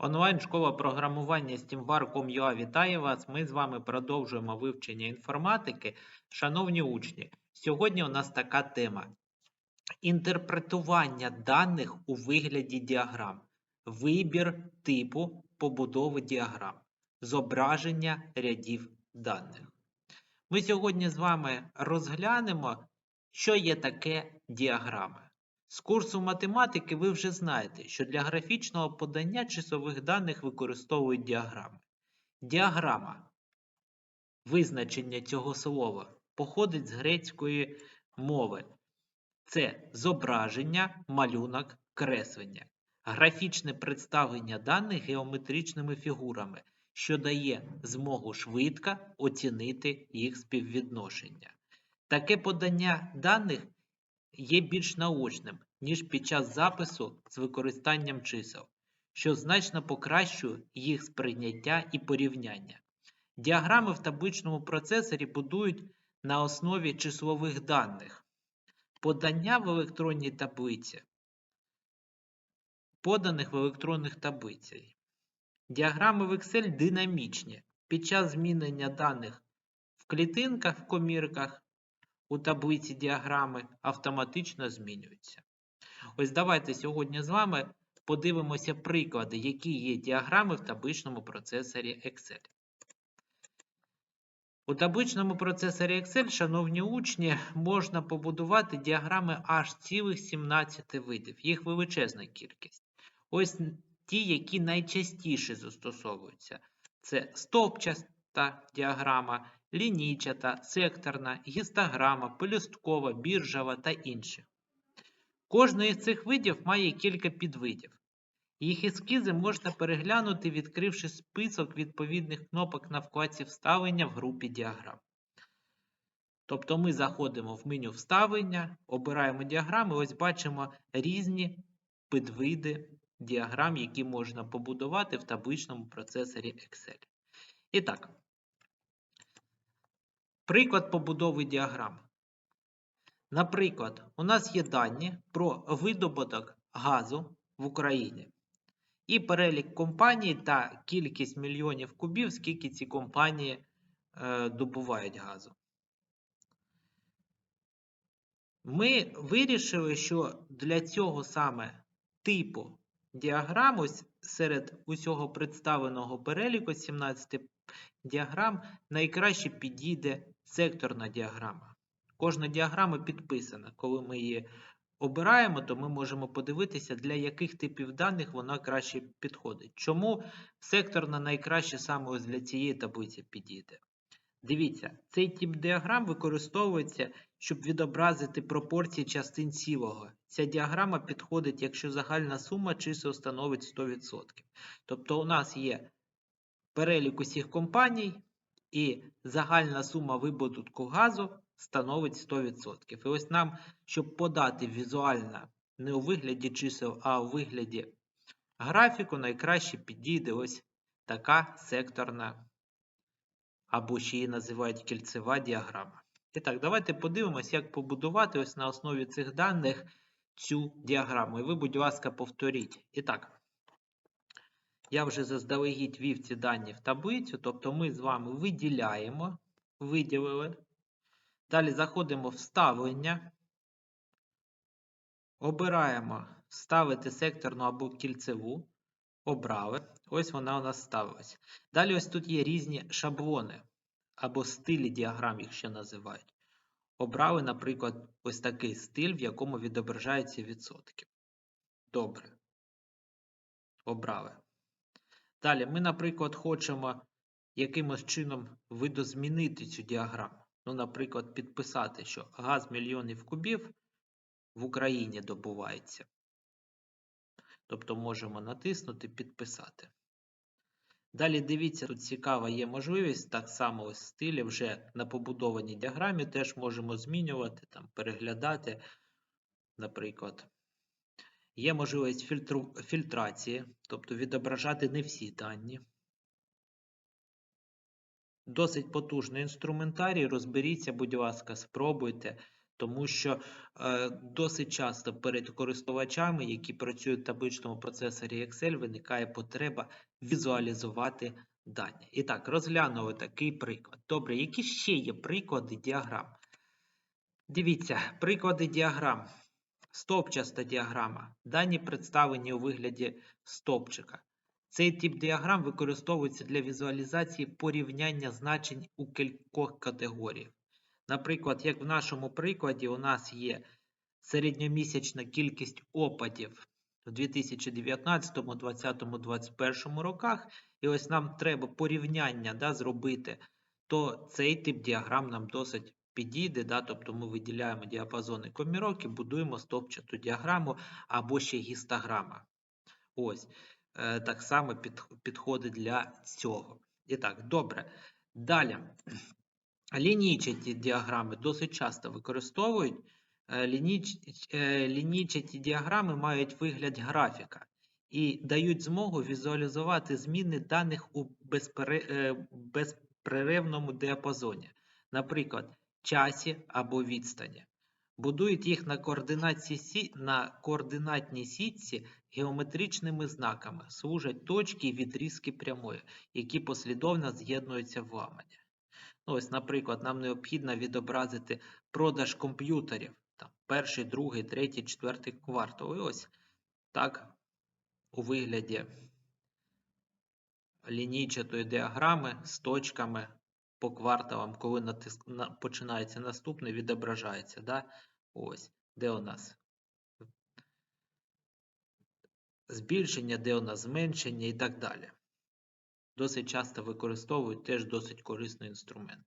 Онлайн-школа програмування Steambar.com.ua вітає вас. Ми з вами продовжуємо вивчення інформатики. Шановні учні, сьогодні у нас така тема: інтерпретування даних у вигляді діаграм, вибір типу побудови діаграм, зображення рядів даних. Ми сьогодні з вами розглянемо, що є таке діаграми. З курсу математики ви вже знаєте, що для графічного подання часових даних використовують діаграми. Діаграма, визначення цього слова, походить з грецької мови. Це зображення, малюнок, креслення, графічне представлення даних геометричними фігурами, що дає змогу швидко оцінити їх співвідношення. Таке подання даних є більш наочним, ніж під час запису з використанням чисел, що значно покращує їх сприйняття і порівняння. Діаграми в табличному процесорі будують на основі числових даних. Подання в електронній таблиці, поданих в електронних таблицях. Діаграми в Excel динамічні. Під час змінення даних в клітинках, в комірках у таблиці діаграми автоматично змінюються. Ось давайте сьогодні з вами подивимося приклади, які є діаграми в табличному процесорі Excel. У табличному процесорі Excel, шановні учні, можна побудувати діаграми аж цілих 17 видів. Їх величезна кількість. Ось ті, які найчастіше застосовуються. Це стовпчаста діаграма, лінійчата, секторна, гістограма, пелюсткова, біржова та інші. Кожний із цих видів має кілька підвидів. Їх ескізи можна переглянути, відкривши список відповідних кнопок на вкладці вставлення в групі діаграм. Тобто ми заходимо в меню вставлення, обираємо діаграми, ось бачимо різні підвиди діаграм, які можна побудувати в табличному процесорі Excel. І так, приклад побудови діаграм. Наприклад, у нас є дані про видобуток газу в Україні і перелік компаній та кількість мільйонів кубів, скільки ці компанії е, добувають газу. Ми вирішили, що для цього саме типу діаграм, ось серед усього представленого переліку 17 діаграм, найкраще підійде секторна діаграма. Кожна діаграма підписана. Коли ми її обираємо, то ми можемо подивитися, для яких типів даних вона краще підходить. Чому секторна найкраще саме ось для цієї таблиці підійде? Дивіться, цей тип діаграм використовується, щоб відобразити пропорції частин цілого. Ця діаграма підходить, якщо загальна сума чисел становить 100%. Тобто у нас є перелік усіх компаній, і загальна сума видобутку газу становить 100%. І ось нам, щоб подати візуально не у вигляді чисел, а у вигляді графіку, найкраще підійде ось така секторна, або ще її називають кільцева діаграма. І так, давайте подивимось, як побудувати ось на основі цих даних цю діаграму. І ви, будь ласка, повторіть. І так, я вже заздалегідь ввів ці дані в таблицю, тобто ми з вами виділяємо, виділили. Далі заходимо в вставлення, обираємо вставити секторну або кільцеву. Обрали. Ось вона у нас ставилась. Далі ось тут є різні шаблони або стилі діаграм, їх ще називають. Обрали, наприклад, ось такий стиль, в якому відображаються відсотки. Добре. Обрали. Далі ми, наприклад, хочемо якимось чином видозмінити цю діаграму. Ну, наприклад, підписати, що газ мільйонів кубів в Україні добувається. Тобто можемо натиснути Підписати. Далі дивіться, тут цікава є можливість, так само ось стилі вже на побудованій діаграмі теж можемо змінювати, там, переглядати, наприклад. Є можливість фільтру... фільтрації, тобто відображати не всі дані. Досить потужний інструментарій. Розберіться, будь ласка, спробуйте. Тому що е, досить часто перед користувачами, які працюють в табличному процесорі Excel, виникає потреба візуалізувати дані. І так, розглянули такий приклад. Добре, які ще є приклади діаграм? Дивіться, приклади діаграм. Стовпчаста діаграма. Дані представлені у вигляді стовпчика. Цей тип діаграм використовується для візуалізації порівняння значень у кількох категоріях. Наприклад, як в нашому прикладі, у нас є середньомісячна кількість опадів в 2019, 2020, 2021 роках, і ось нам треба порівняння да, зробити, то цей тип діаграм нам досить підійде. Да, тобто ми виділяємо діапазони комірок і будуємо стовпчату діаграму або ще гістограма. Ось, е, так само під, підходить для цього. І так, добре. Далі. Лінійчаті діаграми досить часто використовують. Е, е, Лінійчаті діаграми мають вигляд графіка і дають змогу візуалізувати зміни даних у безпере... безперервному діапазоні, наприклад, часі або відстані. Будують їх на, на координатній сітці геометричними знаками, служать точки і відрізки прямої, які послідовно з'єднуються в ламані. Ну, ось, наприклад, нам необхідно відобразити продаж комп'ютерів. Там, перший, другий, третій, четвертий квартал. І ось так у вигляді лінійчатої діаграми з точками по кварталам, коли натиск... на... починається наступний, відображається. Да? Ось, де у нас збільшення, де у нас зменшення і так далі досить часто використовують теж досить корисний інструмент.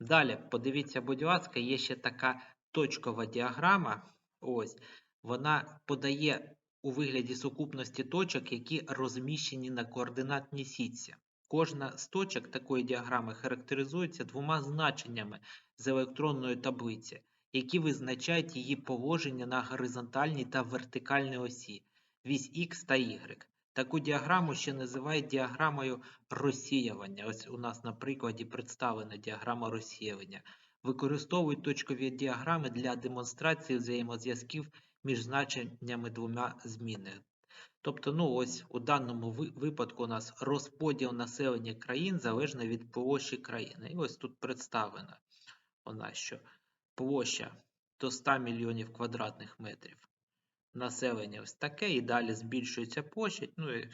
Далі, подивіться, будь ласка, є ще така точкова діаграма. Ось, Вона подає у вигляді сукупності точок, які розміщені на координатній сітці. Кожна з точок такої діаграми характеризується двома значеннями з електронної таблиці, які визначають її положення на горизонтальній та вертикальній осі, вісь Х та Y. Таку діаграму ще називають діаграмою розсіювання. Ось у нас на прикладі представлена діаграма розсіювання. Використовують точкові діаграми для демонстрації взаємозв'язків між значеннями двома змінами. Тобто, ну ось у даному випадку у нас розподіл населення країн залежно від площі країни. І ось тут представлено у нас, що площа до 100 мільйонів квадратних метрів населення ось таке, і далі збільшується площадь, ну і,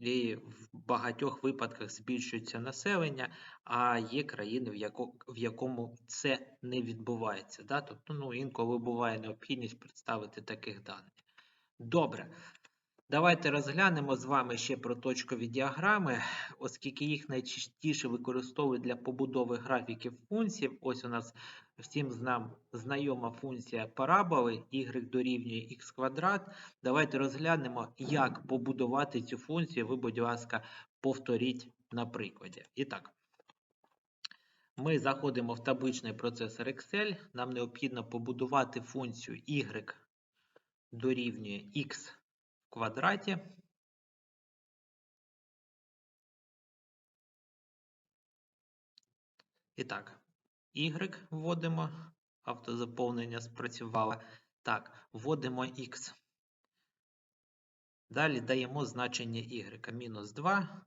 і в багатьох випадках збільшується населення, а є країни, в, яко, в якому це не відбувається. Да? Тобто ну, інколи буває необхідність представити таких даних. Добре. Давайте розглянемо з вами ще про точкові діаграми, оскільки їх найчастіше використовують для побудови графіків функцій. Ось у нас всім знайома функція параболи y дорівнює х квадрат. Давайте розглянемо, як побудувати цю функцію. Ви, будь ласка, повторіть на прикладі. І так, ми заходимо в табличний процесор Excel. Нам необхідно побудувати функцію y дорівнює х квадраті. І так, y вводимо, автозаповнення спрацювало. Так, вводимо x. Далі даємо значення y. Мінус 2,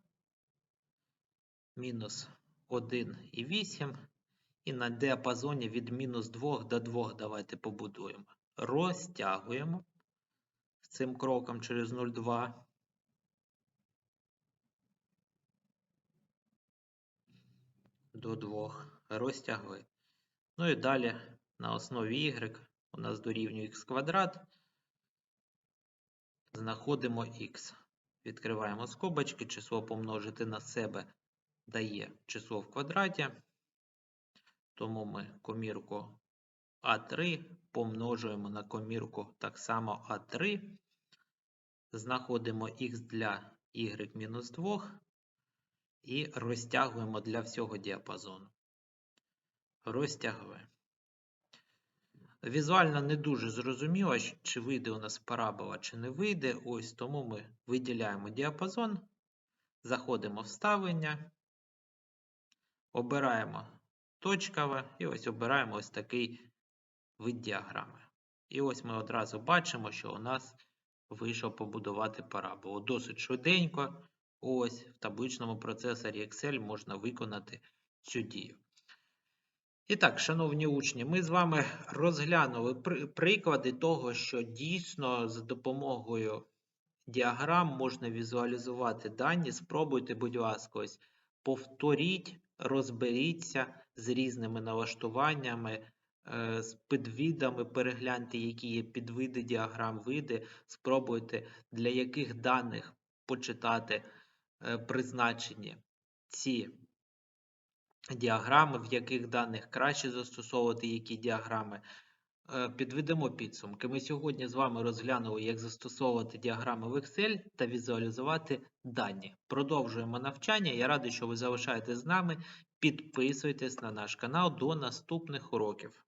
мінус 1 і 8. І на діапазоні від мінус 2 до 2 давайте побудуємо. Розтягуємо цим кроком через 0,2. До 2 розтягли. Ну і далі на основі y у нас дорівнює х квадрат. Знаходимо х. Відкриваємо скобочки, число помножити на себе дає число в квадраті. Тому ми комірку А3 помножуємо на комірку так само А3 знаходимо х для y-2 і розтягуємо для всього діапазону. Розтягуємо. Візуально не дуже зрозуміло, чи вийде у нас парабола, чи не вийде. Ось тому ми виділяємо діапазон, заходимо в ставлення, обираємо точкове і ось обираємо ось такий вид діаграми. І ось ми одразу бачимо, що у нас вийшов побудувати параболу. Досить швиденько. Ось в табличному процесорі Excel можна виконати цю дію. І так, шановні учні, ми з вами розглянули приклади того, що дійсно за допомогою діаграм можна візуалізувати дані. Спробуйте, будь ласка, ось повторіть, розберіться з різними налаштуваннями, з підвидами, перегляньте, які є підвиди діаграм, види. Спробуйте, для яких даних почитати е, призначені ці діаграми, в яких даних краще застосовувати які діаграми. Е, Підведемо підсумки. Ми сьогодні з вами розглянули, як застосовувати діаграми в Excel та візуалізувати дані. Продовжуємо навчання. Я радий, що ви залишаєтесь з нами. Підписуйтесь на наш канал до наступних уроків.